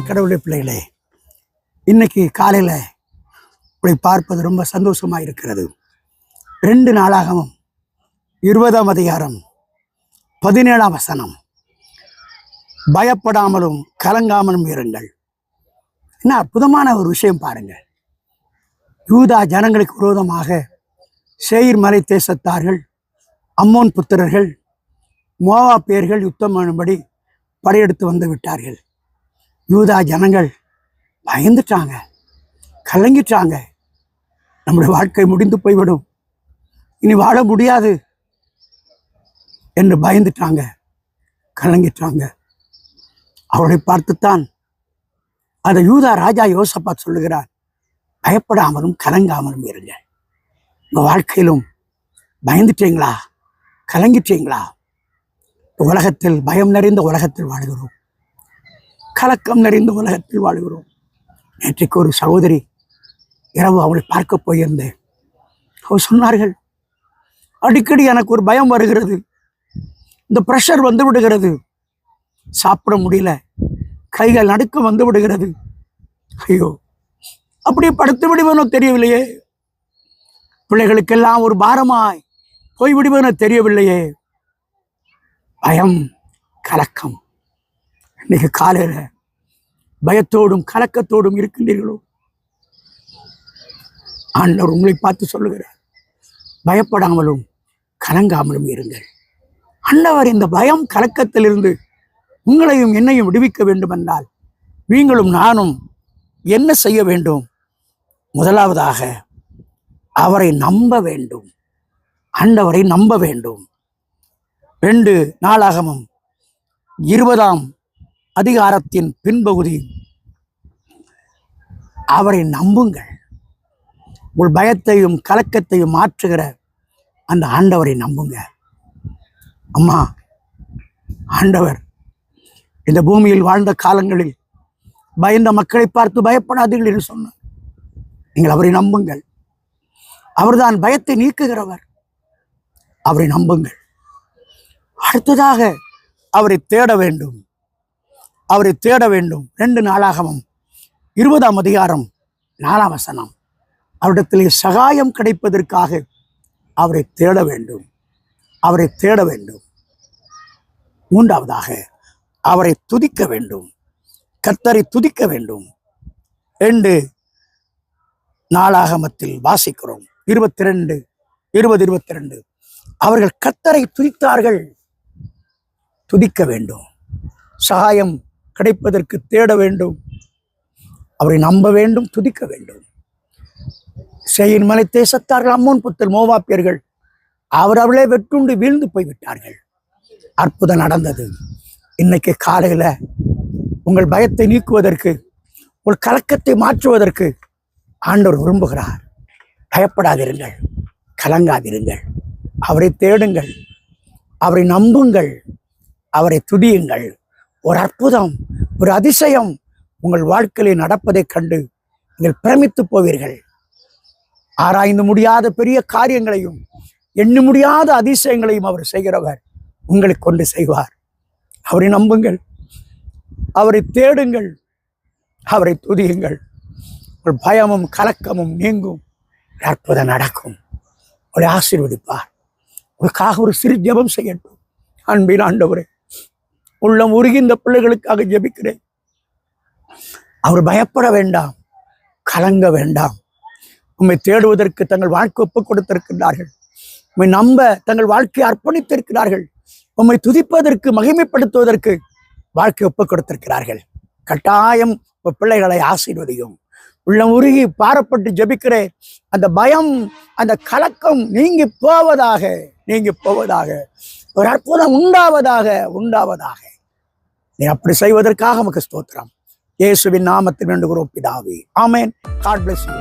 கடவுளை பிள்ளைகளே இன்னைக்கு காலையில் உங்களை பார்ப்பது ரொம்ப சந்தோஷமா இருக்கிறது. ரெண்டு நாளாகவும் இருபதாம் அதிகாரம் பதினேழாம் வசனம். பயப்படாமலும் கலங்காமலும் இருங்கள். என்ன அற்புதமான ஒரு விஷயம் பாருங்கள் யூதா ஜனங்களுக்கு விரோதமாக சேயிர் மலை தேசத்தார்கள் அம்மோன் புத்திரர்கள் மோவா பேர்கள் யுத்தம் பண்ணும்படி படையெடுத்து வந்து விட்டார்கள். யூதா ஜனங்கள் பயந்துட்டாங்க கலங்கிட்டாங்க. நம்முடைய வாழ்க்கை முடிந்து போய்விடும். இனி வாழ முடியாது என்று பயந்துட்டாங்க கலங்கிட்டாங்க. அவளை பார்த்துத்தான் அதை யூதா ராஜா யோசப்பாத் சொல்லுகிறார் பயப்படாமலும் கலங்காமலும் இருங்க உங்க வாழ்க்கையிலும் பயந்துட்டீங்களா? கலங்கிட்டீங்களா? உலகத்தில் பயம் நிறைந்த உலகத்தில் வாழ்கிறோம். கலக்கம் நிறைந்த உலகத்தில் வாழ்கிறோம். நேற்றைக்கு ஒரு சகோதரி இரவு அவளை பார்க்க போயிருந்தேன். அவர் சொன்னார்கள் அடிக்கடி எனக்கு ஒரு பயம் வருகிறது. இந்த ப்ரெஷர் வந்து விடுகிறது. சாப்பிட முடியல. கைகள் நடுக்க வந்து விடுகிறது. ஐயோ அப்படியே படுத்து விடுவேனோ தெரியவில்லையே. பிள்ளைகளுக்கெல்லாம் ஒரு பாரமாய் போய் விடுவேனோ தெரியவில்லையே. பயம் கலக்கம். இன்னைக்கு காலையில் பயத்தோடும் கலக்கத்தோடும் இருக்கின்றீர்களோ? ஆண்டவர் உங்களை பார்த்து சொல்லுகிறார் பயப்படாமலும் கலங்காமலும் இருங்கள். ஆண்டவர் இந்த பயம் கலக்கத்திலிருந்து உங்களையும் என்னையும் விடுவிக்க வேண்டும் என்றால் நீங்களும் நானும் என்ன செய்ய வேண்டும்? முதலாவதாக அவரை நம்ப வேண்டும். ஆண்டவரை நம்ப வேண்டும். ரெண்டு நாளாகமும் இருபதாம் அதிகாரத்தின் பின்பகுதி. அவரை நம்புங்கள். உங்கள் பயத்தையும் கலக்கத்தையும் மாற்றுகிற அந்த ஆண்டவரை நம்புங்க. அம்மா ஆண்டவர் இந்த பூமியில் வாழ்ந்த காலங்களில் பயந்த மக்களை பார்த்து பயப்படாதீர்கள் என்று சொன்னார். நீங்கள் அவரை நம்புங்கள். அவர்தான் பயத்தை நீக்குகிறவர். அவரை நம்புங்கள். அடுத்ததாக அவரை தேட வேண்டும். அவரை தேட வேண்டும். ரெண்டு நாளாகவும் இருபதாம் அதிகாரம் நாலாம் வசனம். அவரிடத்திலே சகாயம் கிடைப்பதற்காக அவரை தேட வேண்டும். அவரை தேட வேண்டும். மூன்றாவதாக அவரை துதிக்க வேண்டும். கர்த்தரை துதிக்க வேண்டும். ரெண்டு நாளாகமத்தில் வாசிக்கிறோம். இருபத்தி ரெண்டு இருபது இருபத்தி ரெண்டு அவர்கள் கத்தரை துதித்தார்கள். துதிக்க வேண்டும். சகாயம் கிடைப்பதற்கு தேட வேண்டும். அவரை நம்ப வேண்டும் துதிக்க வேண்டும். செய்யின் மலை தேசத்தார்கள் அம்மோன் புத்தர் மோவாப்பியர்கள் அவர் அவளே வெட்டுண்டு வீழ்ந்து போய்விட்டார்கள். அற்புதம் நடந்தது. இன்னைக்கு காலையில் உங்கள் பயத்தை நீக்குவதற்கு உங்கள் கலக்கத்தை மாற்றுவதற்கு ஆண்டவர் விரும்புகிறார். பயப்படாதிருங்கள் கலங்காதிருங்கள். அவரை தேடுங்கள் அவரை நம்புங்கள் அவரை துடியுங்கள் ஒரு அற்புதம் ஒரு அதிசயம் உங்கள் வாழ்க்கையில் நடப்பதைக் கண்டு நீங்கள் பிரமித்து போவீர்கள். ஆராய்ந்து முடியாத பெரிய காரியங்களையும் எண்ண முடியாத அதிசயங்களையும் அவர் செய்கிறவர் உங்களை கொண்டு செய்வார். அவரை நம்புங்கள். அவரை தேடுங்கள். அவரை துதியுங்கள். உங்கள் பயமும் கலக்கமும் நீங்கும். அற்புதம் நடக்கும். உங்களை ஆசீர்வதிப்பார். உங்களுக்காக ஒரு சிறு ஜபம் செய்யட்டும். அன்பின் ஆண்டவரே. உள்ளம் உருகி இந்த பிள்ளைகளுக்காக ஜெபிக்கிறேன். அவர் பயப்பட வேண்டாம் கலங்க வேண்டாம். உண்மை தேடுவதற்கு தங்கள் வாழ்க்கை ஒப்புக் கொடுத்திருக்கிறார்கள் உண்மை நம்ப தங்கள் வாழ்க்கையை அர்ப்பணித்திருக்கிறார்கள். உம்மை துதிப்பதற்கு மகிமைப்படுத்துவதற்கு வாழ்க்கை ஒப்புக் கொடுத்திருக்கிறார்கள். கட்டாயம் பிள்ளைகளை ஆசீர்வதியும். உள்ளம் உருகி பாரப்பட்டு ஜபிக்கிற அந்த பயம் அந்த கலக்கம் நீங்கி போவதாக நீங்கி போவதாக ஒரு அற்புதம் உண்டாவதாக உண்டாவதாக. நீ அப்படி செய்வதற்காக நமக்கு ஸ்தோத்திரம். இயேசுவின் நாமத்தில் வேண்டுகிறோம் பிதாவே. ஆமேன். God bless you